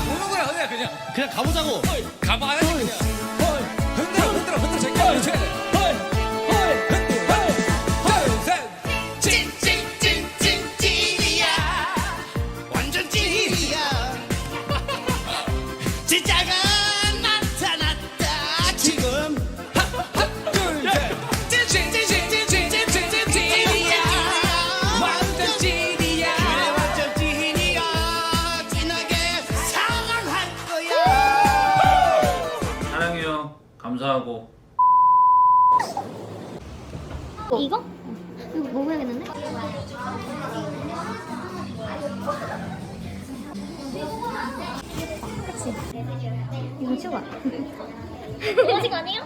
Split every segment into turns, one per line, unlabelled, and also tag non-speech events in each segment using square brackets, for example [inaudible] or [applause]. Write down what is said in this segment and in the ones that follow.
아 보는 거야 그냥 그냥
가보자고.
가봐 그냥
이거?
이거 먹어야겠는데? 그치? 이거 치워봐 음식 아니에요?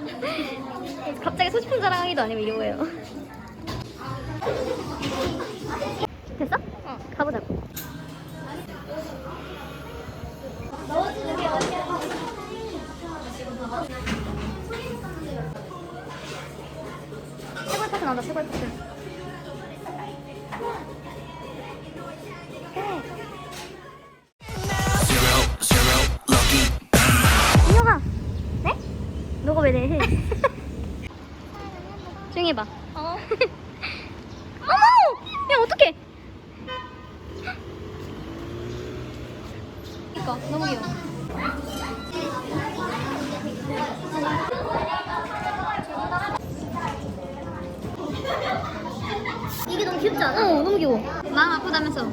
갑자기 소식품 자랑하기도 아니고 이거예요 너무 귀여워 마음 아프다면서?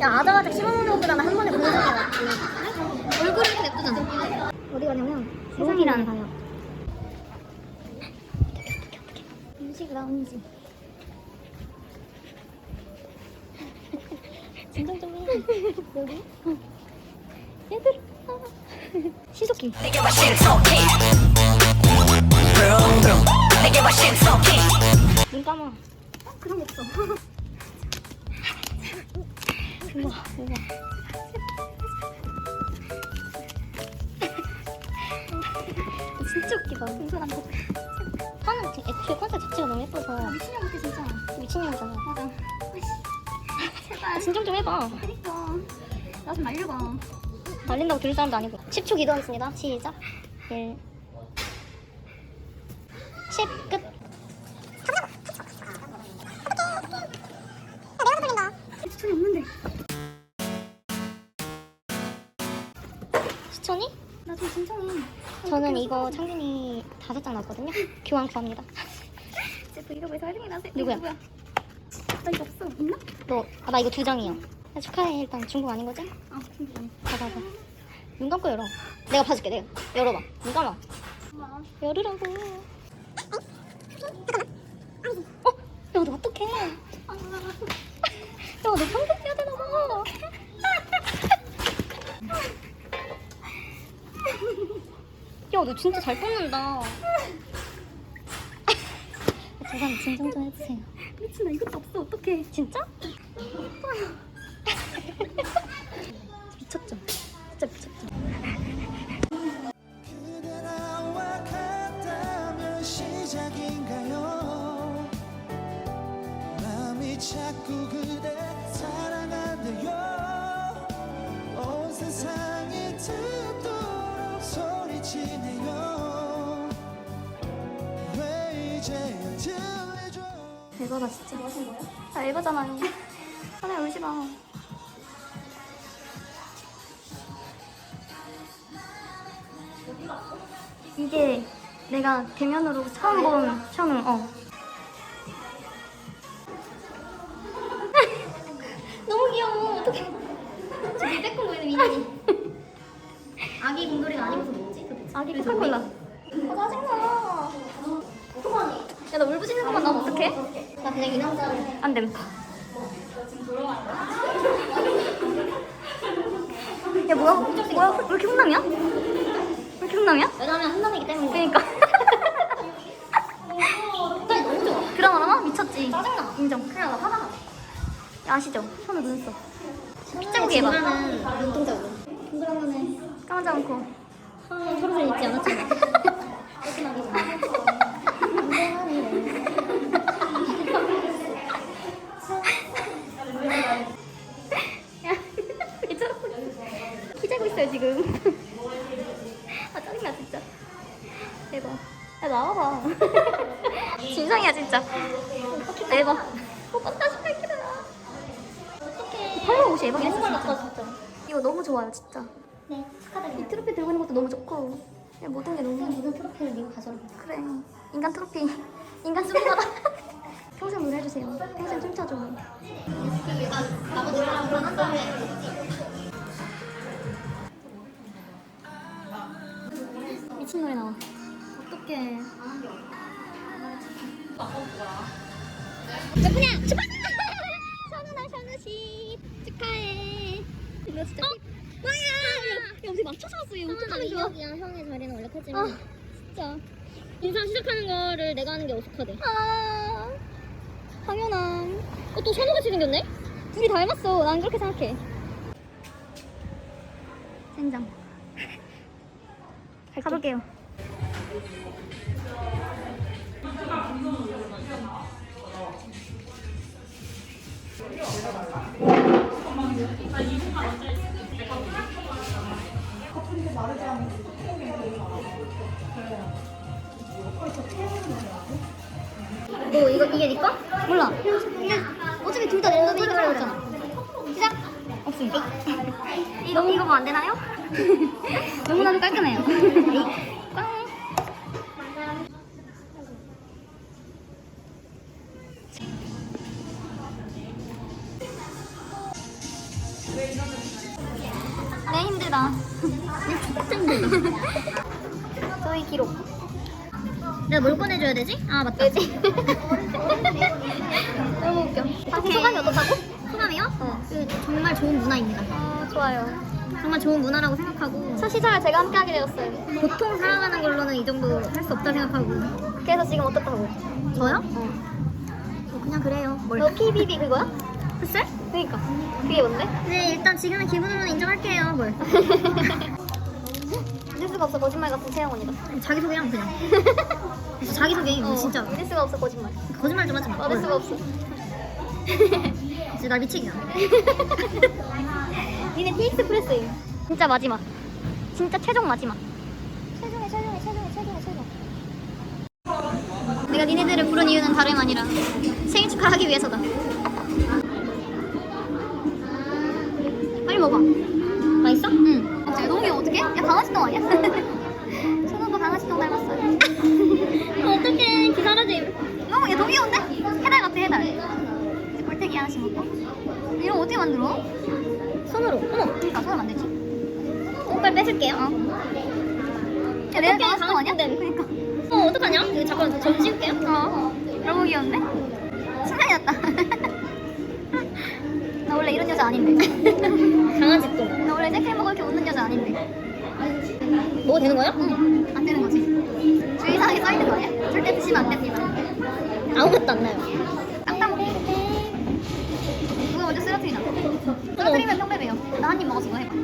야 아자아자 씹어먹는 것보다는 한 번에 게 낫지 얼굴이 이렇게 예쁘잖아. 어디 가냐면 세상이라는 가요. 음식 라운지 [laughs] 진정 좀 해. 여기? 어. 얘들. 시소키
내게 와 신속히. 붕붕 내게 와 신속히.
눈 감아. 어? 그런 거 없어 [laughs] 우와 우와 진짜 웃기다. 공손한 거 하는 제- 애초에 컨셉 자체가 너무 예뻐서. 미친년 같아 진짜. 미친년이잖아. 맞아. 제발. 진정 좀 해봐. 그니까. 나 좀 말려봐. 말린다고 들을 사람도 아니고. 10초 기도하겠습니다. 시작. 1 10 끝. 저는 이거 창균이 다섯 장 나왔거든요. 교환 구합니다. 제 브이로그에서 활동이 나세요. 누구야? 나 이거 없어. 있나? 너, 아, 나 이거 두 장이요. 야, 축하해. 일단 중국 아닌 거지? 아, 중국 아니. 봐봐, 봐. 눈 감고 열어. 내가 봐줄게. 내가 열어봐. 눈 감아. 열으라고. 어? 야, 너 어떡해? 야, 너 평균 해야 되나 봐. 야, 너 진짜 잘 뽑는다. 제발 진정 좀 해주세요. 미친, 나 이것도 없어. 어떡해. 진짜? [laughs] 미쳤죠? 진짜 미쳤죠?
자꾸 그대 사랑한대요 온 세상이 듣도록 소리치네요 왜 이제야 들리죠
이거다 진짜. 아, 이거잖아요. 하나 울지 마. 이게 내가 대면으로 처음 본 션우, 어. [laughs] 너무 귀여워. 어떡해. 저기 빼꼼 보이는 미니. 아기 코카콜라. 아, 짜증나. 야, 나 울부짖는 것만 나오면 어떡해? 나 그냥 이 남자를. 안 됨. 야, 뭐야? 뭐야? 왜 이렇게 훈남이야? 왜 이렇게 훈남이야? 왜냐면 훈남이기 때문에. 그니까. 너무 좋아. 드라마라마? 미쳤지? 짜증나. 인정. 그래, 나 화나. 야, 아시죠? 손을 눈썹. 핏자국이 해봐. 눈동자고. 동그라미네. 까마지 않고. 서로 잊지 않았잖아. 지금. 아 짜증나 진짜. 대박. 야 나와봐. 진상이야 진짜. 대박. 오빠 다시 갈게요. 어떡해. 컬러 옷이 예쁘긴 했어 진짜. 이거 너무 좋아요 진짜.
네, 축하드립니다.
이 트로피 들고 있는 것도 너무 좋고 그냥 모든 게 너무
그냥 모든 트로피를 네가 가져라.
그래. 인간 트로피 [laughs] 인간 수비하다 평생 노래 해 주세요. 평생 춤춰줘.
다음에
미친 노래 나와. 어떡해. 덕분이야 축 야 우리 맞춰서 왔어 얘 어떡하면 좋아
이혁이랑 형의 자리는 원래 하지만
아 진짜.
인사 시작하는 거를 내가 하는 게 어색하대.
아. 당연함
어, 또 선우같이 생겼네?
둘이 닮았어. 난 그렇게 생각해. 생장. 가볼게요 뭐 이거 이게 네 거? 몰라. 어차피 둘 다 랜덤이 이거 하려고 했잖아. 시작. 없습니다. [laughs] 이거 이거 뭐안 되나요? [laughs] 너무나도 깔끔해요. [laughs] 저희 기록.
내가 뭘 꺼내줘야 되지? 아, 맞다.
왜지? [laughs] 너무 웃겨. 당신 소감이 어떻다고?
소감이요?
어.
그 정말 좋은 문화입니다.
아 좋아요.
정말 좋은 문화라고 생각하고
첫 시작을 제가 함께 하게 되었어요.
보통 살아가는 걸로는 이 정도 할 수 없다 생각하고
그래서 지금 어떻다고?
저요? 뭐 그냥 그래요. 뭘?
너 PBB 그거야?
흑살?
그니까. 그게 뭔데?
네, 일단 지금은 기분으로는 인정할게요. 뭘? [laughs]
믿을 수가 없어 거짓말 같은 채영 언니다.
자기소개랑 그냥. [laughs] 자기소개 이거 진짜
믿을 수가 없어 거짓말.
거짓말 좀 하지 마.
받을 수가 없어.
진짜 날 미치게 하네.
니네 프레스임. 진짜 마지막. 진짜 최종 마지막. 최종의 최종의 최종의 최종의 최종. 내가 니네들을 부른 이유는 다름 아니라 생일 축하하기 위해서다. 빨리 먹어.
맛있어?
응. 어, 너무 귀여워. 어떡해? 야, 강아지똥 아니야? [laughs] 손오빠 강아지똥 닮았어요. [laughs]
어떡해. 기사라짐.
너무, 얘 너무 귀여운데? 해달 같아, 해달. 이제 골때기 하나씩 먹고. 이거 어떻게 만들어?
손으로. 어머.
그러니까 손을 만들지.
옷깔 뺏을게요.
어. 야,
어떡해,
강아지똥 아니야? 그러니까.
어, 어떡하냐? 이거 잠깐 전 씌울게요.
어. 너무 귀여운데? 아닌데.
강아지 똥.
나 원래 셀프 먹고 이렇게 웃는 여자 아닌데.
먹어도 되는 거야?
응. 안 되는 거지. 주의사항에 써 있는 거 아니야? 절대 드시면 안 됩니다.
아무것도 안 나요.
땅땅 먹기. 누가 먼저 쓰러뜨리나? 쓰러뜨리면 평범해요. 나 한 입 먹었어. 너 해봐.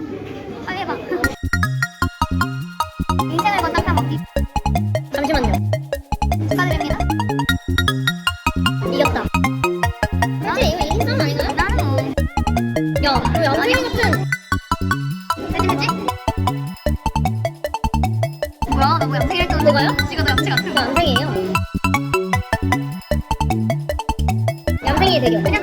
빨리 해봐.
뭐야?
나뭐 양생 1등
뭐가요?
지가 너 양생 같은
이거
거.
양생이에요. 양생이 대결.
그냥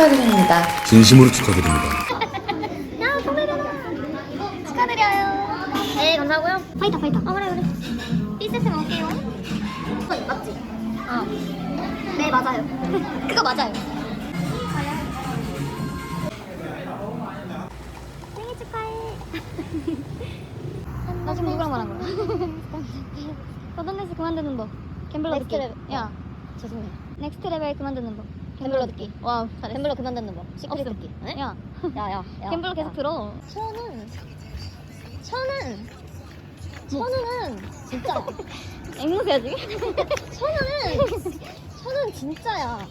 축하드립니다.
진심으로 축하드립니다.
야, 선배님. 축하드려요.
네, 감사하고요.
파이터, 파이터.
어, 그래, 그래.
삐세스 먹을게요. 어, 맞지? 어. 네, 맞아요. [laughs] 그거 맞아요. 생일 축하해. [laughs] 나 지금 누구랑 말한 거야? 서든데스 그만 듣는 법. 갬블러 듣기. 야,
죄송해요.
넥스트 레벨 그만 듣는 법.
갬블러 듣기.
와우, 잘했어.
갬블러 그만 듣는 법. 시크릿
없음.
듣기. 네?
야,
야, 야, 야.
갬블러 계속 들어.
천은, 천은, 천은 진짜. [laughs]
앵무새야 지금? [laughs]
천은, 천은 진짜야.